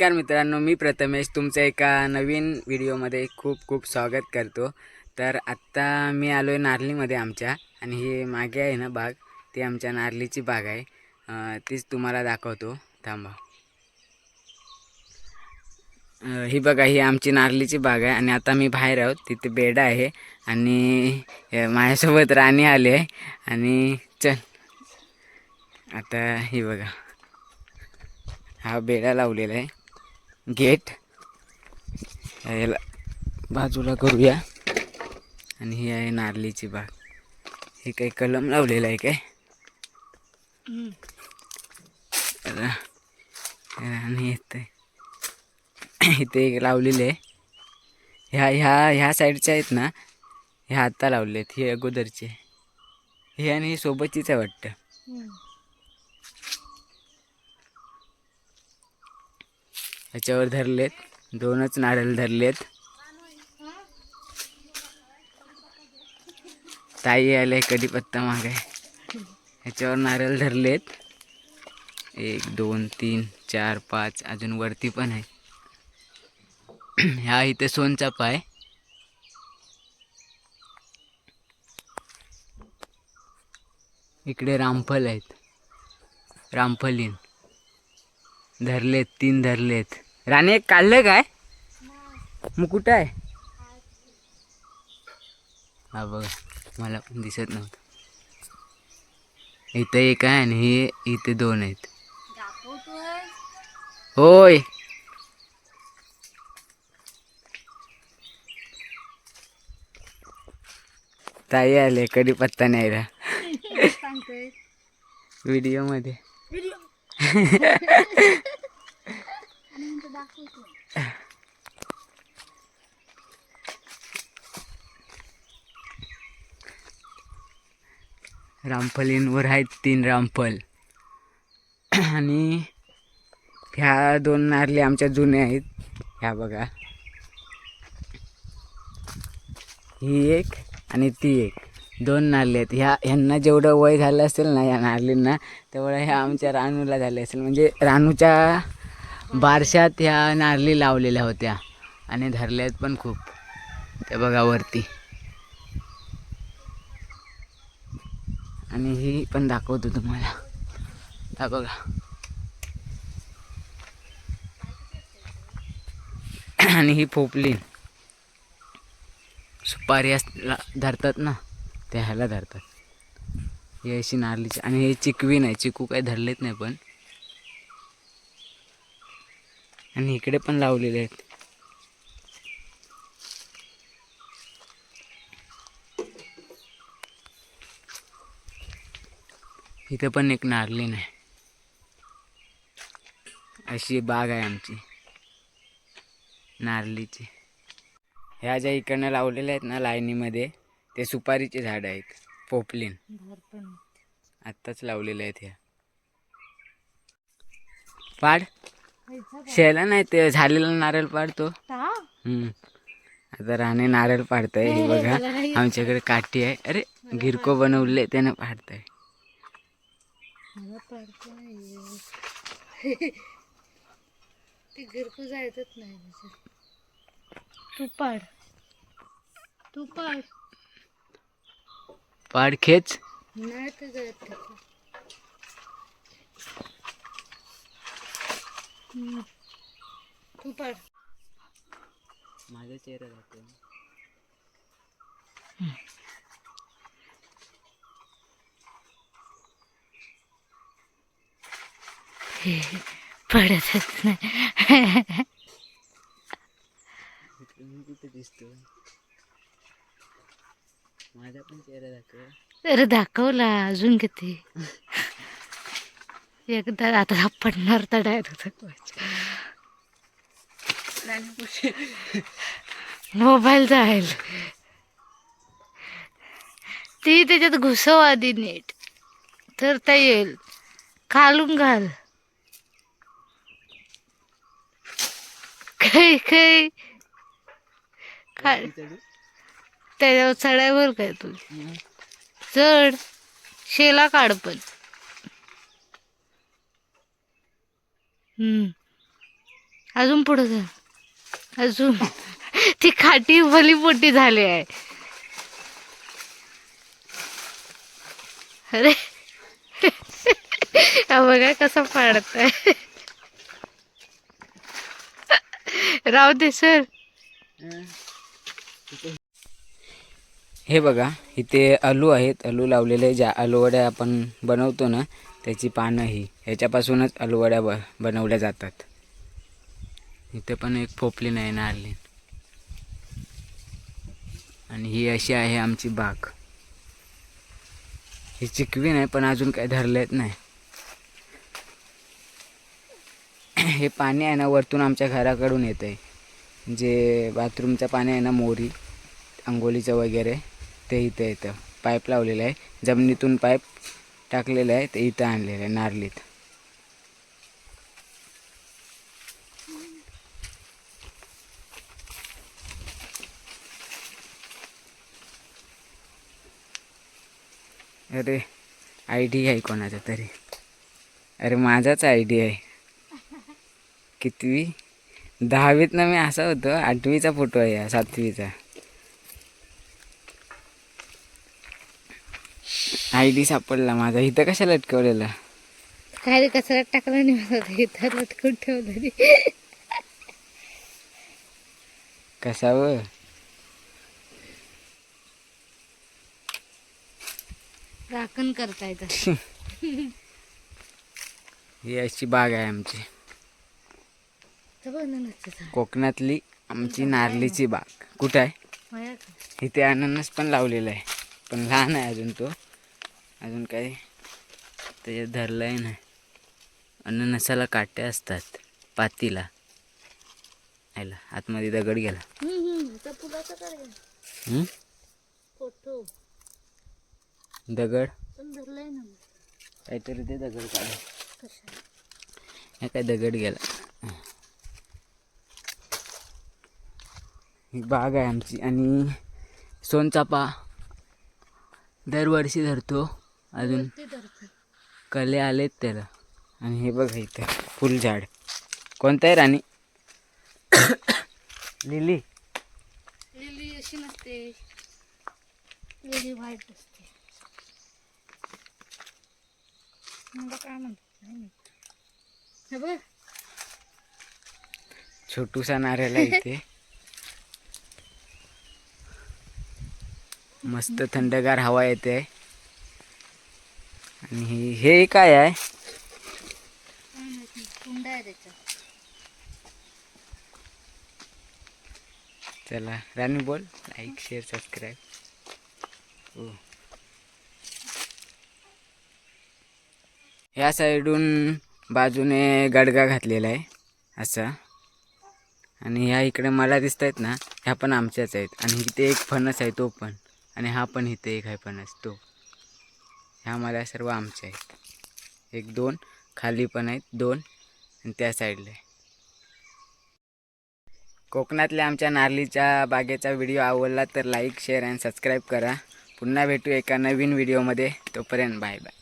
नमस्कार मित्रांनो मी प्रथमेश तुमचं एका नवीन व्हिडिओमध्ये खूप खूप स्वागत करतो. तर आत्ता मी आलो आहे नारलीमध्ये आमच्या आणि ही मागे आहे ना बाग ती आमच्या नारलीची बाग आहे. तीच तुम्हाला दाखवतो. थांबा. ही बघा ही आमची नारलीची बाग आहे आणि आता मी बाहेर आहोत. तिथे बेडा आहे आणि माझ्यासोबत राणी आली आहे. आणि चल आता ही बघा. हा बेडा लावलेला आहे. गेट. याला बाजूला करूया. आणि ही आहे नारलीची बाग. हे काही कलम लावलेला आहे काय? आणि राणी येत इथे एक लावलेले आहे. ह्या ह्या ह्या साईडच्या आहेत ना ह्या आत्ता लावले आहेत हे अगोदरचे हे आणि सोबतचीच आहे वाटतं. ह्याच्यावर धरलेत. दोनच नारळ धरलेत. ताई आले कढीपत्ता मागे. ह्याच्यावर नारळ धरलेत. एक दोन तीन चार पाच अजून वरती पण आहे. ह्या इथे सोनचापा आहे इकडे रामफल आहेत. रामफलीन. धरलेत तीन धरलेत. राणे एक काढलं काय? मग कुठं आहे? हा बघा. मला पण दिसत नव्हतं. इथं एक आहे आणि हे इथे दोन आहेत. होय. ताई आले कधी पत्ता नाही रा व्हिडिओ. मध्ये रामफलींवर आहेत तीन रामफल. आणि ह्या दोन नारली आमच्या जुन्या आहेत. ह्या बघा. ही एक आणि ती एक. दोन नारली आहेत. ह्या ह्यांना जेवढं वय झालं असेल ना या नारलींना तेवढं ह्या आमच्या रानूला झाले असेल. म्हणजे रानूच्या बारशात ह्या नारली लावलेल्या होत्या. आणि धरल्या आहेत पण खूप. ते बघा वरती. आणि ही पण दाखवतो तुम्हाला. हा बघा आणि ही पोपली. सुपारी अस ला- धरतात ना त्या ह्याला धरतात. ही अशी नारलीची आणि हे चिकवी नाही चिकू काही धरलेत नाही पण. आणि इकडे पण लावलेले आहेत. इथे पण एक नारली नाही अशी बाग आहे आमची. नारलीची. ह्या ज्या इकडनं लावलेल्या आहेत ना लाईनीमध्ये ते सुपारीचे झाड आहेत. पोपलीन. आत्ताच लावलेले आहेत ह्या. पाड. शेला नाही ते झालेला नारळ पाडतो हम्म. आता राणे नारळ पाडताय हे बघा. आमच्याकडे काठी आहे. अरे गिरको बनवले त्यानं पाडताय ते घरकू जायचंच नाही तू पाड. तू पाड. पाड खेच. नाही तर जात. तू पाड. माझा चेहरा जातो पडतच नाही. कुठे दिसतो माझा पण चेहरा दाखव तर दाखवला अजून किती. एकदा आता पडणार तर डायरेक्ट मोबाईल जाईल. ती त्याच्यात घुसव आधी नीट. तर त्या येईल. खालून घाल. काही काही काय त्याच्यावर चढायवर काय तू चढ शेला काढ पण हम्म अजून पुढे जा अजून ती खाटी भली मोठी झाली आहे अरे बघा कसा पाडताय. राहू दे सर. हे बघा इथे आलू आहेत. आलू लावलेले ज्या आलूवड्या आपण बनवतो ना त्याची पानं ही ह्याच्यापासूनच आलूवड्या ब बनवल्या जातात. इथे पण एक पोपली नाही ना आली. आणि ही अशी आहे आमची बाग. ही चिकवी नाही पण अजून काही धरलेत नाही. हे पाणी आहे ना वरतून आमच्या घराकडून येतं आहे जे बाथरूमचं पाणी आहे ना मोरी आंघोळीचं वगैरे ते इथं येतं. पाईप लावलेलं आहे. जमिनीतून पाईप टाकलेलं आहे. ते इथं आणलेलं आहे नारलीत अरे आय डी आहे कोणाचा तरी. अरे माझाच आय डी आहे. कितवी? दहावीत ना मी असा होतो आठवीचा फोटो आहे हा सातवीचा. आय डी सापडला माझा इथं कशा लटकवलेला? काय रे कचऱ्यात टाकलं नाही इथं लटकून ठेवलं रे. कसावं राखण करता येतं ही अशी बाग आहे आमची. कोकणातली आमची नारलीची बाग. कुठं आहे? इथे अननस पण लावलेला आहे. पण लहान आहे अजून तो. अजून काही त्याच्यात धरलाही नाही. अननसाला काटे असतात. पातीला. आयला आतमध्ये दगड गेला. दगड? ना. काहीतरी ते दगड काढ हे काय दगड गेला. ही बाग आहे आमची आणि सोनचापा दरवर्षी धरतो. अजून कले आलेत त्याला. आणि हे बघा इथं फुलझाड कोणतं आहे राणी? लिली. लिली अशी नसते. लिली व्हाईट असते. काय. हे बघ. छोटूसा नारळ आहे इथे. मस्त थंडगार हवा येते. आणि हे- काय आहे? चला राणी बोल. लाईक शेअर सबस्क्राईब हो. ह्या साईडून बाजूने गडगा घातलेला आहे असा. आणि ह्या इकडे मला दिसत आहेत ना ह्या पण आमच्याच आहेत. आणि इथे एक फणस आहे तो पण. आणि हा पण इथे एक आहे पण तो ह्या मला सर्व आमच्या आहेत. एक दोन खाली पण आहेत दोन आणि त्या साईडला आहे. कोकणातल्या आमच्या नारलीच्या बागेचा व्हिडिओ आवडला तर लाईक शेअर आणि सबस्क्राईब करा. पुन्हा भेटू एका नवीन व्हिडिओमध्ये तोपर्यंत बाय बाय